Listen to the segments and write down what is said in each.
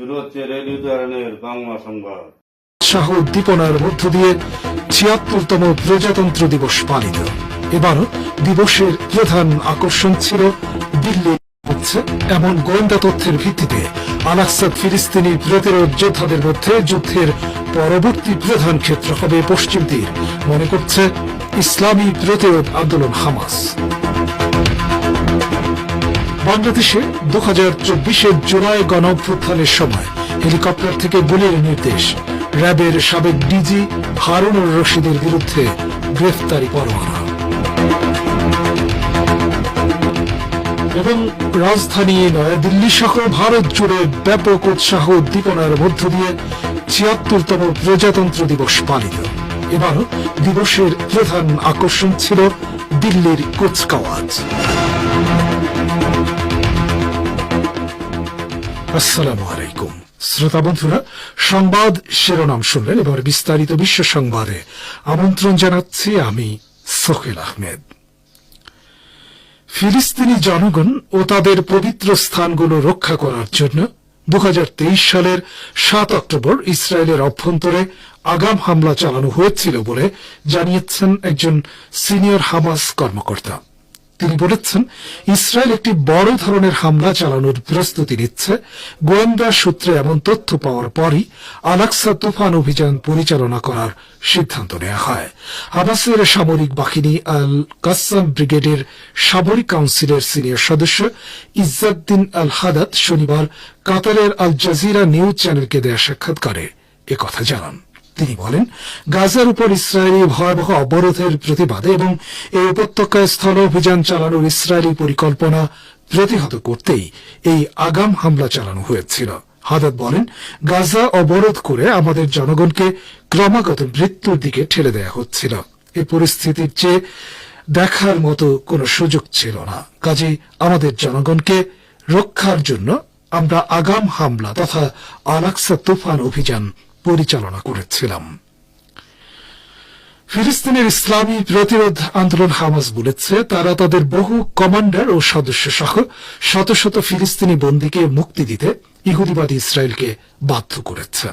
শুরু উৎসাহ উদ্দীপনার মধ্য দিয়ে ছিয়াত্তরতম প্রজাতন্ত্র দিবস পালিত। এবারও দিবসের প্রধান আকর্ষণ ছিল দিল্লি হচ্ছে এমন গোয়েন্দা তথ্যের ভিত্তিতে আলাকসাদ ফিলিস্তিনি প্রতিরোধ যোদ্ধাদের মধ্যে যুদ্ধের পরবর্তী প্রধান ক্ষেত্র হবে পশ্চিম তীর, মনে করছে ইসলামী প্রতিরোধ আন্দোলন হামাস। বাংলাদেশে দু হাজার চব্বিশের জুলাই গণ অভ্যুত্থানের সময় হেলিকপ্টার থেকে গুলির নির্দেশ। র্যাবের সাবেক ডিজি হারুনুর রশিদের বিরুদ্ধে গ্রেফতারি পরোয়ানা। এবং রাজধানী নয়াদিল্লি সহ ভারত জুড়ে ব্যাপক উৎসাহ উদ্দীপনার মধ্য দিয়ে ছিয়াত্তরতম প্রজাতন্ত্র দিবস পালিত। এবারও দিবসের প্রধান আকর্ষণ ছিল দিল্লির কুচকাওয়াজ। আসসালামু আলাইকুম। শ্রোতা বন্ধুরা, সংবাদ শিরোনাম শুনলেন এবার বিস্তারিত বিশ্ব সংবাদে। আমন্ত্রণ জানাচ্ছি আমি আহমেদ। ফিলিস্তিনি জনগণ ও তাদের পবিত্র স্থানগুলো রক্ষা করার জন্য দু হাজার তেইশ সালের সাত অক্টোবর ইসরায়েলের অভ্যন্তরে আগাম হামলা চালানো হয়েছিল বলে জানিয়েছেন একজন সিনিয়র হামাস কর্মকর্তা। তিনি বলেছেন, ইসরায়েল একটি বড় ধরনের হামলা চালানোর প্রস্তুতি নিচ্ছে। গোয়েন্দা সূত্রে এমন তথ্য পাওয়ার পরই আলাক্সা তুফান অভিযান পরিচালনা করার সিদ্ধান্ত নেওয়া হয়। হামাসের সামরিক বাহিনী আল কাসাম ব্রিগেডের সামরিক কাউন্সিলের সিনিয়র সদস্য ইজ্জাদ্দিন আল হাদাত শনিবার কাতারের আল জাজিরা নিউজ চ্যানেলকে দেয়া সাক্ষাৎকারে একথা জানান। তিনি বলেন, গাজার উপর ইসরায়েলি ভয়াবহ অবরোধের প্রতিবাদে এবং এই উপত্যকায় স্থল অভিযান চালানোর ইসরায়েলি পরিকল্পনা প্রতিহত করতেই এই আগাম হামলা চালানো হয়েছিল। হাদাত বলেন, গাজা অবরোধ করে আমাদের জনগণকে ক্রমাগত মৃত্যুর দিকে ঠেলে দেয়া হচ্ছিল। এই পরিস্থিতির চেয়ে দেখার মতো কোনো সুযোগ ছিল না। কাজেই আমাদের জনগণকে রক্ষার জন্য আমরা আগাম হামলা তথা আলাক্সা তুফান অভিযান পরিচালনা করেছিলাম। ফিলিস্তিনের ইসলামী প্রতিরোধ আন্দোলন হামাস বলেছে, তারা তাদের বহু কমান্ডার ও সদস্য সহ শত শত ফিলিস্তিনি বন্দীকে মুক্তি দিতে ইহুদিবাদী ইসরায়েলকে বাধ্য করেছে।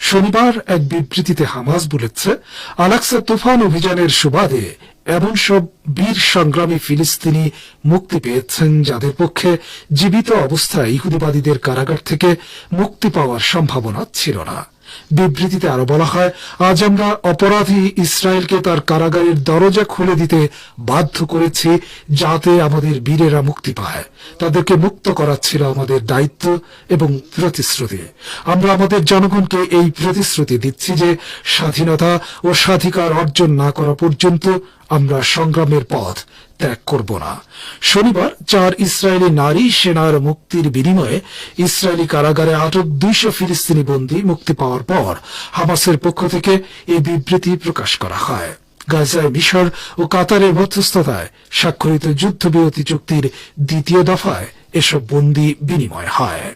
শনিবার এক বিবৃতিতে হামাস বলেছে আলাক্সা তুফান অভিযানের সুবাদে এমন সব বীর সংগ্রামী ফিলিস্তিনি মুক্তি পেয়েছেন যাদের পক্ষে জীবিত অবস্থায় ইহুদিবাদীদের কারাগার থেকে মুক্তি পাওয়ার সম্ভাবনা ছিল না। বিবৃতিতে আরও বলা হয়, আজ আমরা অপরাধী ইসরায়েলকে তার কারাগারের দরজা খুলে দিতে বাধ্য করেছি যাতে আমাদের বীরেরা মুক্তি পায়। তাদেরকে মুক্ত করা ছিল আমাদের দায়িত্ব এবং প্রতিশ্রুতি। আমরা আমাদের জনগণকে এই প্রতিশ্রুতি দিচ্ছি যে স্বাধীনতা ও স্বাধিকার অর্জন না করা পর্যন্ত আমরা সংগ্রামের পথ ত্যাগ করব না। শনিবার চার ইসরায়েলি নারী সেনার মুক্তির বিনিময়ে ইসরায়েলি কারাগারে আটক দুইশো ফিলিস্তিনি বন্দী মুক্তি পাওয়ার পর হামাসের পক্ষ থেকে এই বিবৃতি প্রকাশ করা হয়। গাজায় মিশর ও কাতারের মধ্যস্থতায় স্বাক্ষরিত যুদ্ধবিরতি চুক্তির দ্বিতীয় দফায় এসব বন্দী বিনিময় হয়।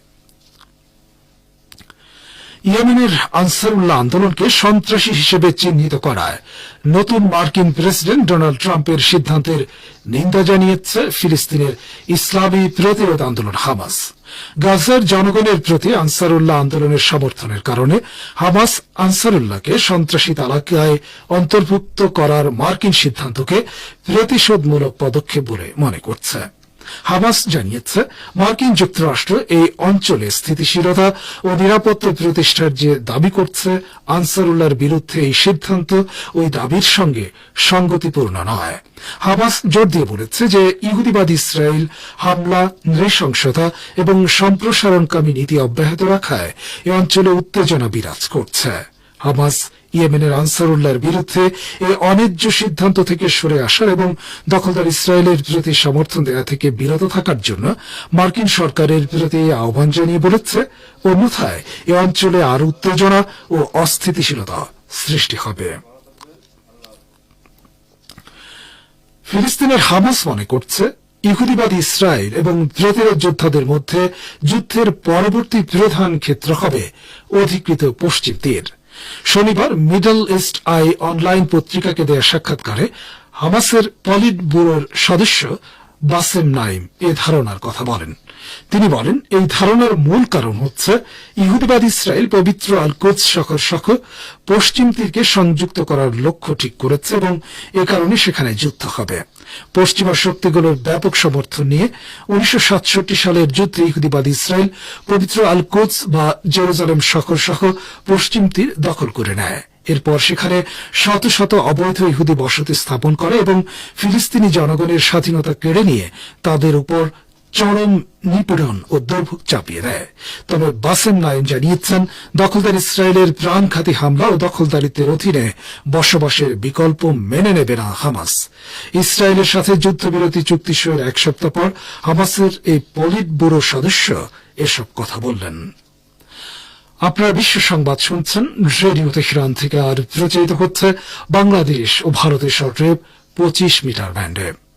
ইয়েমেনের আনসারুল্লাহ আন্দোলনকে সন্ত্রাসী হিসেবে চিহ্নিত করায়। নতুন মার্কিন প্রেসিডেন্ট ডোনাল্ড ট্রাম্পের সিদ্ধান্তের নিন্দা জানিয়েছে ফিলিস্তিনের ইসলামী প্রতিরোধ আন্দোলন হামাস। গাজার জনগণের প্রতি আনসারুল্লাহ আন্দোলনের সমর্থনের কারণে হামাস আনসারুল্লাহকে সন্ত্রাসী তালাকায় অন্তর্ভুক্ত করার মার্কিন সিদ্ধান্তকে প্রতিশোধমূলক পদক্ষেপ বলে মনে করছে। হামাস জানিয়েছে, মার্কিন যুক্তরাষ্ট্র এই অঞ্চলে স্থিতিশীলতা ও নিরাপত্তা প্রতিষ্ঠার যে দাবি করছে, আনসারুল্লাহর বিরুদ্ধে এই সিদ্ধান্ত ওই দাবির সঙ্গে সঙ্গতিপূর্ণ নয়। হামাস জোর দিয়ে বলেছে যে ইহুদিবাদ ইসরায়েল হামলা, নৃশংসতা এবং সম্প্রসারণকামী নীতি অব্যাহত রাখায় এ অঞ্চলে উত্তেজনা বিরাজ করছে। হামাস ইয়েমেনের আনসারুল্লাহর বিরুদ্ধে এই অন্যায্য সিদ্ধান্ত থেকে সরে আসার এবং দখলদার ইসরায়েলের প্রতি সমর্থন দেওয়া থেকে বিরত থাকার জন্য মার্কিন সরকারের প্রতি আহ্বান জানিয়ে বলেছে। অন্যথায় এ অঞ্চলে আর উত্তেজনা ও অস্থিতিশীলতা সৃষ্টি হবে। ফিলিস্তিনের হামাস মনে করছে, ইহুদিবাদী ইসরায়েল এবং প্রতিরোধ যোদ্ধাদের মধ্যে যুদ্ধের পরবর্তী প্রধান ক্ষেত্র হবে অধিকৃত পশ্চিম তীর। শনিবার মিডল ইস্ট আই অনলাইন পত্রিকাকে দেয়া সাক্ষাৎকারে হামাসের পলিট ব্যুরোর সদস্য বাসেম নাইম এ ধারণার কথা বলেন। তিনি বলেন, এই ধারণার মূল কারণ হচ্ছে ইহুদিবাদ ইসরায়েল পবিত্র আল কোচ শহর সহ পশ্চিম তীরকে সংযুক্ত করার লক্ষ্য ঠিক করেছে এবং এ কারণে সেখানে যুদ্ধ হবে। পশ্চিমা শক্তিগুলোর ব্যাপক সমর্থন নিয়ে উনিশশো সাতষট্টি সালের যুদ্ধে ইহুদিবাদ ইসরায়েল পবিত্র আল কোচ বা জেরুজালেম শহর সহ পশ্চিম তীর দখল করে নেয়। এরপর সেখানে শত শত অবৈধ ইহুদি বসতি স্থাপন করে এবং ফিলিস্তিনি জনগণের স্বাধীনতা কেড়ে নিয়ে তাদের উপর চরম নিপীড়ন ও দুর্ভোগ চাপিয়ে দেয়। তবে বাসেম নাইম জানিয়েছেন, দখলদার ইসরায়েলের প্রাণঘাতী হামলা ও দখলদারিত্বের অধীনে বসবাসের বিকল্প মেনে নেবে না হামাস। ইসরায়েলের সাথে যুদ্ধবিরতি চুক্তি সইয়ের এক সপ্তাহ পর হামাসের এই পলিট ব্যুরো সদস্য এসব কথা বললেন। আপনারা বিশ্ব সংবাদ শুনছেন, রেডিও তেহরান থেকে আর প্রচারিত হচ্ছে বাংলাদেশ ও ভারতের শর্টওয়েভ পঁচিশ মিটার ব্যান্ডে।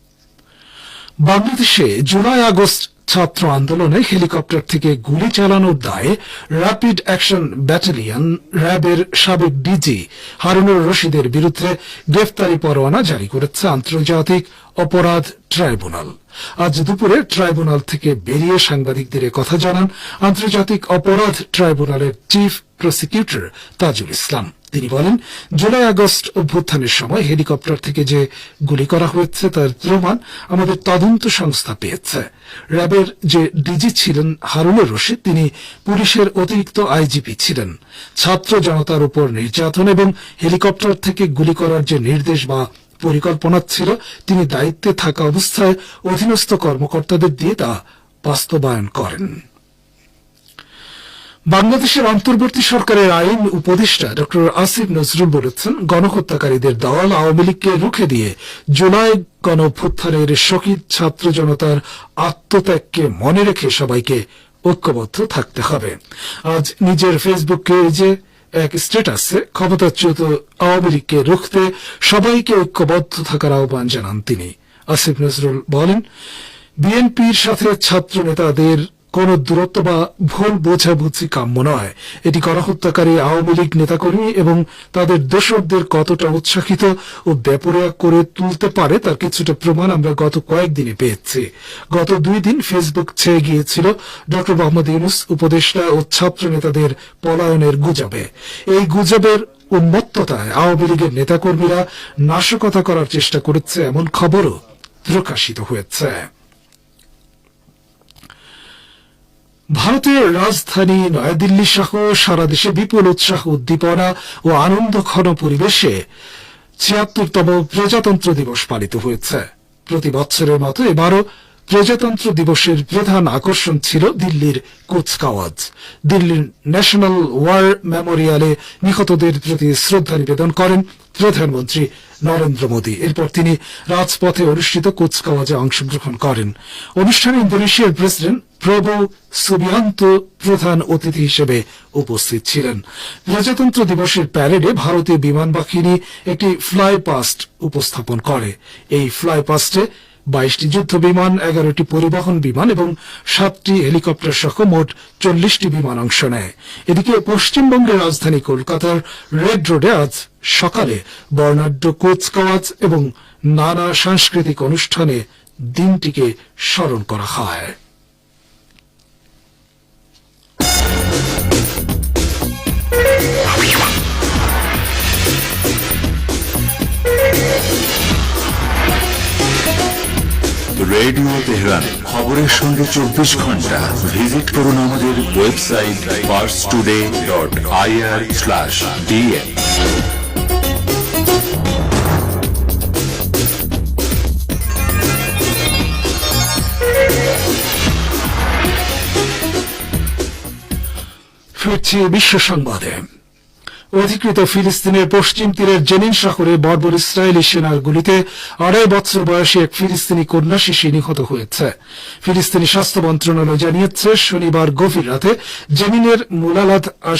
বাংলাদেশে জুলাই আগস্ট ছাত্র আন্দোলনে হেলিকপ্টার থেকে গুলি চালানোর দায়ে র্যাপিড অ্যাকশন ব্যাটালিয়ন র্যাবের সাবেক ডিজি হারুনুর রশিদের বিরুদ্ধে গ্রেফতারি পরোয়ানা জারি করেছে আন্তর্জাতিক অপরাধ ট্রাইব্যুনাল। আজ দুপুরে ট্রাইব্যুনাল থেকে বেরিয়ে সাংবাদিকদের কথা জানান আন্তর্জাতিক অপরাধ ট্রাইব্যুনালের চিফ প্রসিকিউটর তাজুল ইসলাম। তিনি বলেন, জুলাই আগস্ট অভ্যুত্থানের সময় হেলিকপ্টার থেকে যে গুলি করা হয়েছে তার প্রমাণ আমাদের তদন্ত সংস্থা পেয়েছে। র্যাবের যে ডিজি ছিলেন হারুনুর রশিদ, তিনি পুলিশের অতিরিক্ত আইজিপি ছিলেন। ছাত্র জনতার উপর নির্যাতন এবং হেলিকপ্টার থেকে গুলি করার যে নির্দেশ বা পরিকল্পনা ছিল, তিনি দায়িত্বে থাকা অবস্থায় অধীনস্থ কর্মকর্তাদের দিয়ে তা বাস্তবায়ন করেন। বাংলাদেশের অন্তর্বর্তী সরকারের আইন উপদেষ্টা ড আসিফ নজরুল বলেছেন, গণহত্যাকারীদের দল আওয়ামী লীগকে রুখে দিয়ে জুলাই গণ অভ্যুত্থানের শহীদ ছাত্র জনতার আত্মত্যাগকে মনে রেখে সবাইকে ঐক্যবদ্ধ থাকতে হবে। আজ নিজের ফেসবুক পেজে এক স্ট্যাটাসে ক্ষমতাচ্যুত আওয়ামী লীগকে রুখতে সবাইকে ঐক্যবদ্ধ থাকার আহ্বান জানান তিনি। আসিফ নজরুল বলেন, বিএনপির সাথে ছাত্র নেতাদের কোন দূরত্ব বা ভুল বোঝাবুঝি কাম্য নয়। এটি গণহত্যাকারী আওয়ামী লীগ নেতাকর্মী এবং তাদের দোষরদের কতটা উৎসাহিত ও বেপরোয়া করে তুলতে পারে তার কিছুটা প্রমাণ আমরা গত কয়েকদিনে পেয়েছি। গত দুই দিন ফেসবুক ছেয়ে গিয়েছিল ড. মোহাম্মদ ইউনুস, উপদেষ্টা ও ছাত্র নেতাদের পলায়নের গুজবে। এই গুজবের উন্মত্ততায় আওয়ামী লীগের নেতাকর্মীরা নাশকতা করার চেষ্টা করেছে এমন খবরও প্রকাশিত হয়েছে। ভারতের রাজধানী নয়াদিল্লি সহ সারা দেশে বিপুল উৎসাহ, উদ্দীপনা ও আনন্দঘন পরিবেশে ছিয়াত্তরতম প্রজাতন্ত্র দিবস পালিত হয়েছে। প্রতি বছরের মতো এবারও প্রজাতন্ত্র দিবসের প্রধান আকর্ষণ ছিল দিল্লির কুচকাওয়াজ। দিল্লির ন্যাশনাল ওয়ার মেমোরিয়ালে নিহতদের প্রতি শ্রদ্ধা নিবেদন করেন প্রধানমন্ত্রী নরেন্দ্র মোদী। এরপর তিনি রাজপথে অনুষ্ঠিত কুচকাওয়াজে অংশগ্রহণ করেন। অনুষ্ঠানে ইন্দোনেশিয়ার প্রেসিডেন্ট প্রভু সুবিয়ান্ত প্রধান অতিথি হিসেবে উপস্থিত ছিলেন। প্রজাতন্ত্র দিবসের প্যারেডে ভারতীয় বিমান বাহিনী একটি ফ্লাইপাস্ট উপস্থাপন করে। এই ফ্লাই পাস্টে বাইশটি যুদ্ধ বিমান এগারোটি পরিবহন বিমান এবং সাতটি হেলিকপ্টার সহ মোট চল্লিশটি বিমান অংশ নেয়। এদিকে পশ্চিমবঙ্গের রাজধানী কলকাতার রেড রোডে আজ সকালে বর্ণাঢ্য কুচকাওয়াজ এবং নানা সাংস্কৃতিক অনুষ্ঠানে দিনটিকে স্মরণ করা হয়। Radio Tehran. খবরের সঙ্গে চব্বিশ ঘণ্টা। ভিজিট করুন আমাদের ওয়েবসাইট পার্স টুডে ডট ফিরছি বিশ্ব সংবাদে। অধিকৃত ফিলিস্তিনের পশ্চিম তীরের জেনিন শহরে বর্বর ইসরায়েলি সেনার গুলিতে আড়াই বছর বয়সী এক ফিলিস্তিনি কন্যা শিশু নিহত হয়েছে। ফিলিস্তিনি স্বাস্থ্য মন্ত্রণালয় জানিয়েছে, শনিবার গভীর রাতে জেনিনের মুলালাদ আর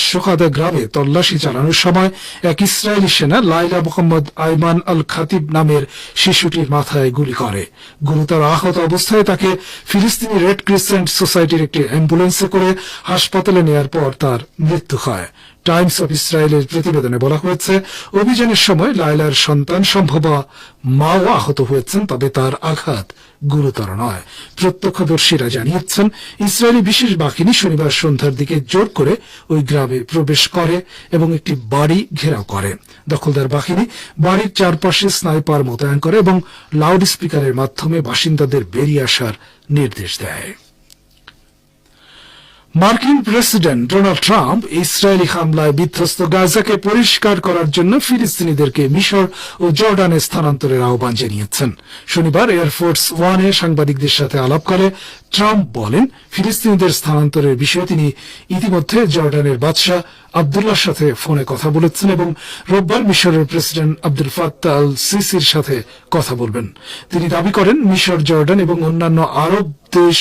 গ্রামে তল্লাশি চালানোর সময় এক ইসরায়েলি সেনা লাইলা মোহাম্মদ আইমান আল খাতিব নামের শিশুটির মাথায় গুলি করে। গুরুতর আহত অবস্থায় তাকে ফিলিস্তিনি রেড ক্রিসেন্ট সোসাইটির একটি অ্যাম্বুলেন্সে করে হাসপাতালে নেয়ার পর তার মৃত্যু হয়। টাইমস অফ ইসরায়েলের প্রতিবেদনে বলা হয়েছে, অভিযানের সময় লায়লার সন্তান সম্ভব মাও আহত হয়েছেন, তবে তার আঘাত গুরুতর নয়। প্রত্যক্ষদর্শীরা জানিয়েছেন, ইসরায়েলি বিশেষ বাহিনী শনিবার সন্ধ্যার দিকে জোর করে ওই গ্রামে প্রবেশ করে এবং একটি বাড়ি ঘেরাও করে। দখলদার বাহিনী বাড়ির চারপাশে স্নাইপার মোতায়েন করে এবং লাউড স্পিকারের মাধ্যমে বাসিন্দাদের বেরিয়ে আসার নির্দেশ দেয়। মার্কিন প্রেসিডেন্ট ডোনাল্ড ট্রাম্প ইসরায়েলি হামলায় বিধ্বস্ত গাজাকে পরিষ্কার করার জন্য ফিলিস্তিনিদেরকে মিশর ও জর্ডানে স্থানান্তরের আহ্বান জানিয়েছেন। শনিবার এয়ারফোর্স ওয়ানে সাংবাদিকদের সাথে আলাপকালে ট্রাম্প বলেন, ফিলিস্তিনিদের স্থানান্তরের বিষয়ে তিনি ইতিমধ্যে জর্ডানের বাদশাহ আবদুল্লাহর সাথে ফোনে কথা বলেছেন এবং রোববার মিশরের প্রেসিডেন্ট আব্দুল ফাত্তা আল সিসির সাথে কথা বলবেন। তিনি দাবি করেন, মিশর, জর্ডান এবং অন্যান্য আরব দেশ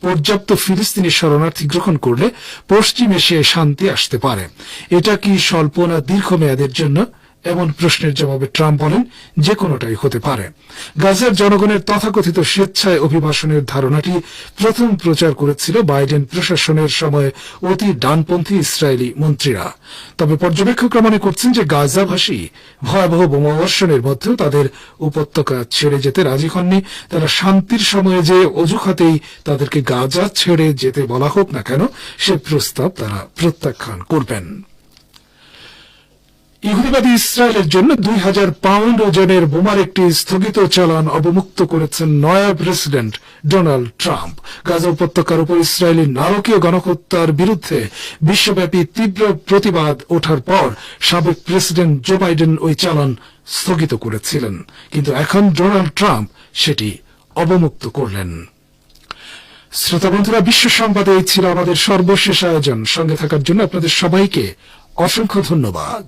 পর্যাপ্ত ফিলিস্তিনি শরণার্থী গ্রহণ করলে পশ্চিম এশিয়ায় শান্তি আসতে পারে। এটা কি স্বল্প না দীর্ঘমেয়াদের জন্য? এমন প্রশ্নের জবাবে ট্রাম্প বলেন, যে কোনোটাই হতে পারে। গাজার জনগণের তথাকথিত স্বেচ্ছায় অভিবাসনের ধারণাটি প্রথম প্রচার করেছিল বাইডেন প্রশাসনের সময় অতি ডানপন্থী ইসরায়েলি মন্ত্রীরা। তবে পর্যবেক্ষকরা মনে করছেন যে গাজাভাসী ভয়াবহ বোমাবর্ষণের মধ্যেও তাদের উপত্যকা ছেড়ে যেতে রাজি হননি। তারা শান্তির সময়ে যে অজুহাতেই তাদেরকে গাজা ছেড়ে যেতে বলা হোক না কেন, সে প্রস্তাব তারা প্রত্যাখ্যান করবেন। ইহুদিবাদী ইসরায়েলের জন্য দুই হাজার পাউন্ড ওজনের বোমার একটি স্থগিত চালান অবমুক্ত করেছেন নয়া প্রেসিডেন্ট ডোনাল্ড ট্রাম্প। গাজা উপত্যকার উপর ইসরায়েলি নারকীয় গণহত্যার বিরুদ্ধে বিশ্বব্যাপী তীব্র প্রতিবাদ ওঠার পর সাবেক প্রেসিডেন্ট জো বাইডেন ওই চালান স্থগিত করেছিলেন। কিন্তু এখন ডোনাল্ড ট্রাম্প সেটি অবমুক্ত করলেন। শ্রোতা বন্ধুরা, বিশ্ব সংবাদে এই ছিল আমাদের সর্বশেষ আয়োজন। সঙ্গে থাকার জন্য আপনাদের সবাইকে অসংখ্য ধন্যবাদ।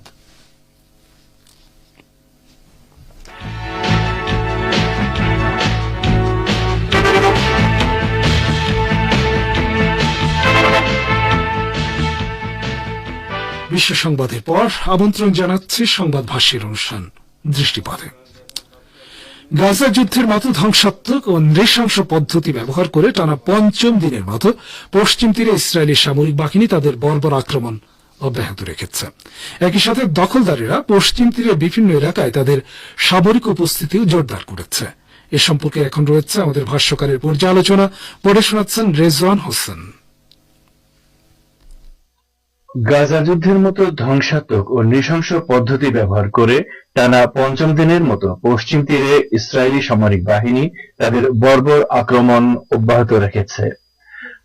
বিশ্ব সংবাদের পর আমন্ত্রণ জানাচ্ছি সংবাদ ভাষ্যের অনুষ্ঠান দৃষ্টিপথে গাজা যুদ্ধের মতো ধ্বংসাত্মক ও নৃশংস পদ্ধতি ব্যবহার করে টানা পঞ্চম দিনের মতো পশ্চিম তীরে ইসরায়েলি সামরিক বাহিনী তাদের বর্বর আক্রমণ অব্যাহত রেখেছে। একই সাথে দখলদারেরা পশ্চিম তীরে বিভিন্ন এলাকায় তাদের সামরিক উপস্থিতিও জোরদার করেছে। এ সম্পর্কে এখন রয়েছে আমাদের ভাষ্যকারের পর্যালোচনা। পড়ে শোনাচ্ছেন রেজওয়ান হোসেন। গাজা যুদ্ধের মতো ধ্বংসাত্মক ও নৃশংস পদ্ধতি ব্যবহার করে টানা পঞ্চম দিনের মতো পশ্চিম তীরে ইসরায়েলি সামরিক বাহিনী তাদের বর্বর আক্রমণ অব্যাহত রেখেছে।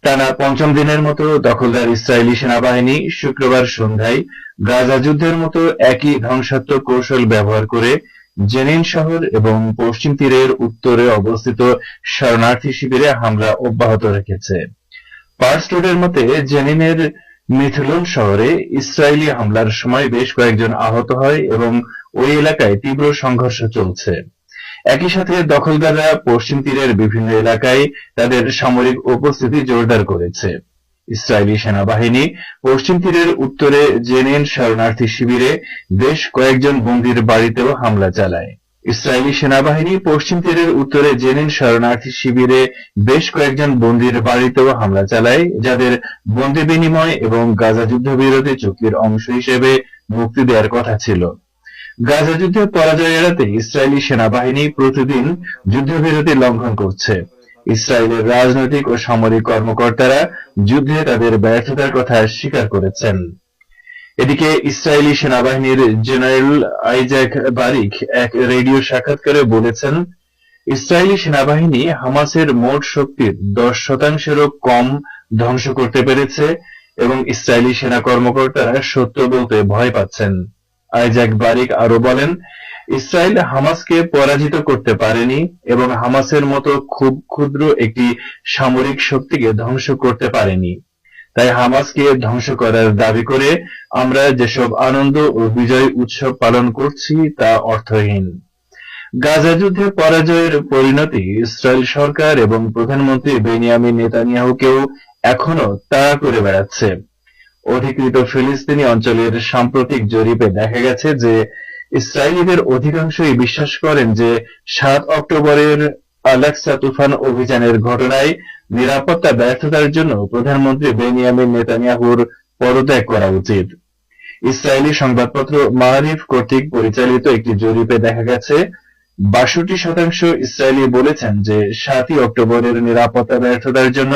টানা পঞ্চম দিনের মতো দখলদার ইসরায়েলি সেনাবাহিনী শুক্রবার সন্ধ্যায় গাজা যুদ্ধের মতো একই ধ্বংসাত্মক কৌশল ব্যবহার করে জেনিন শহর এবং পশ্চিম তীরের উত্তরে অবস্থিত শরণার্থী শিবিরে হামলা অব্যাহত রেখেছে। পার্স রোডের মতে, জেনিনের মিথুলন শহরে ইসরায়েলি হামলার সময় বেশ কয়েকজন আহত হয় এবং ওই এলাকায় তীব্র সংঘর্ষ চলছে। একই সাথে দখলদাররা পশ্চিম তীরের বিভিন্ন এলাকায় তাদের সামরিক উপস্থিতি জোরদার করেছে। ইসরায়েলি সেনাবাহিনী পশ্চিম তীরের উত্তরে জেনিন শরণার্থী শিবিরে বেশ কয়েকজন বন্দির বাড়িতেও হামলা চালায়। ইসরায়েলি সেনাবাহিনী পশ্চিম তীরের উত্তরে জেনিন শরণার্থী শিবিরে বেশ কয়েকজন বন্দির বাড়িতেও হামলা চালায়, যাদের বন্দি বিনিময় এবং গাজা যুদ্ধবিরতি চুক্তির অংশ হিসেবে মুক্তি দেওয়ার কথা ছিল। গাজা যুদ্ধে পরাজয় এড়াতে ইসরায়েলি সেনাবাহিনী প্রতিদিন যুদ্ধবিরতি লঙ্ঘন করছে। ইসরায়েলের রাজনৈতিক ও সামরিক কর্মকর্তারা যুদ্ধে তাদের ব্যর্থতার কথা স্বীকার করেছেন। এদিকে ইসরায়েলি সেনাবাহিনীর জেনারেল আইজ্যাক বারিক এক রেডিও সাক্ষাৎকারে বলেছেন, ইসরায়েলি সেনাবাহিনী হামাসের মোট শক্তির দশ শতাংশেরও কম ধ্বংস করতে পেরেছে এবং ইসরায়েলি সেনা কর্মকর্তারা সত্য বলতে ভয় পাচ্ছেন। আইজ্যাক বারিক আরও বলেন, ইসরায়েল হামাসকে পরাজিত করতে পারেনি এবং হামাসের মতো খুব ক্ষুদ্র একটি সামরিক শক্তিকে ধ্বংস করতে পারেনি। তাই হামাসকে ধ্বংস করার দাবি করে আমরা যেসব আনন্দ ও বিজয় উৎসব পালন করছি তা অর্থহীন। গাজা যুদ্ধে পরাজয়ের পরিণতি ইসরায়েল সরকার এবং প্রধানমন্ত্রী বেনিয়ামিন নেতানিয়াহুকেও এখনও তাড়া করে বেড়াচ্ছে। অধিকৃত ফিলিস্তিনি অঞ্চলের সাম্প্রতিক জরিপে দেখা গেছে যে ইসরায়েলিদের অধিকাংশই বিশ্বাস করেন যে সাত অক্টোবরের আলেক্সা তুফান অভিযানের ঘটনায় নিরাপত্তা ব্যর্থতার জন্য প্রধানমন্ত্রী বেনিয়ামিন নেতানিয়াহুর পদত্যাগ করা উচিত। ইসরায়েলি সংবাদপত্র মারিফ কর্তৃক পরিচালিত একটি জরিপে দেখা গেছে, বাষট্টি শতাংশ ইসরায়েলি বলেছেন যে সাতই অক্টোবরের নিরাপত্তা ব্যর্থতার জন্য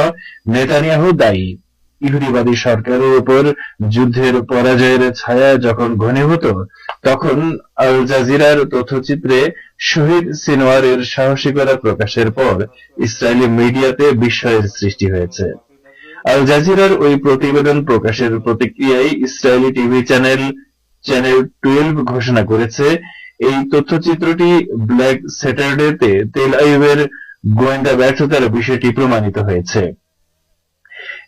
নেতানিয়াহু দায়ী। ইহুদিবাদী সরকারের উপর যুদ্ধের পরাজয়ের ছায়া যখন ঘনীভূত তখন আল জাজিরার তথ্যচিত্রে শহীদ সিনোয়ারের সাহসিকতা প্রকাশের পর ইসরায়েলি মিডিয়াতে বিস্ময়ের সৃষ্টি হয়েছে। আল জাজিরার ওই প্রতিবেদন প্রকাশের প্রতিক্রিয়ায় Israeli TV channel channel twelve ঘোষণা করেছে, এই তথ্যচিত্রটি ব্ল্যাক স্যাটারডেতে তেল আইবের গোয়েন্দা ব্যর্থতার বিষয়টি প্রমাণিত হয়েছে।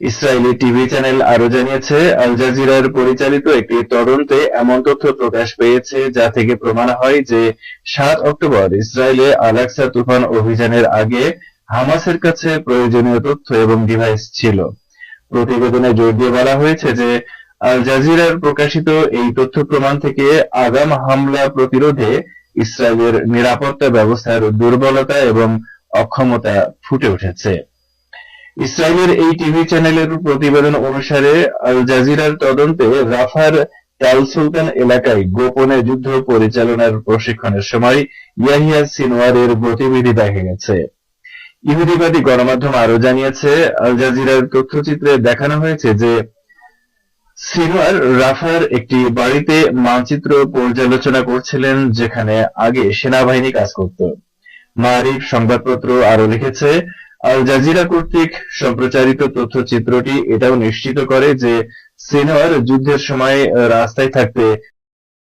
ইসরায়েলি টিভি চ্যানেল আরও জানিয়েছে, আল জাজিরার পরিচালিত একটি তদন্তে এমন তথ্য প্রকাশ পেয়েছে যা থেকে প্রমাণ হয় যে সাত অক্টোবর ইসরায়েলে আলাক্সা তুফান অভিযানের আগে হামাসের কাছে প্রয়োজনীয় তথ্য এবং ডিভাইস ছিল। প্রতিবেদনে জোর দিয়ে বলা হয়েছে যে আল জাজিরার প্রকাশিত এই তথ্য প্রমাণ থেকে আগাম হামলা প্রতিরোধে ইসরায়েলের নিরাপত্তা ব্যবস্থার দুর্বলতা এবং অক্ষমতা ফুটে উঠেছে। ইসরায়েলের এই টিভি চ্যানেলের প্রতিবেদন অনুসারে আল জাজিরার তদন্তে রাফার টাল সুলতান এলাকায় গোপনে যুদ্ধ পরিচালনার প্রশিক্ষণের সময় ইয়াহিয়া সিনোয়ারের গতিবিধি দেখা গেছে। ইহুদিবাদী গণমাধ্যম আরও জানিয়েছে, আল জাজিরার তথ্যচিত্রে দেখানো হয়েছে যে সিনোয়ার রাফার একটি বাড়িতে মানচিত্র পর্যালোচনা করছিলেন যেখানে আগে সেনাবাহিনী কাজ করত। মারিফ সংবাদপত্র আরও লিখেছে আল জাজিরা কর্তৃক সম্প্রচারিত তথ্যচিত্রটি এটাও নিশ্চিত করে যে সিনোয়ার যুদ্ধের সময় রাস্তায় থাকতে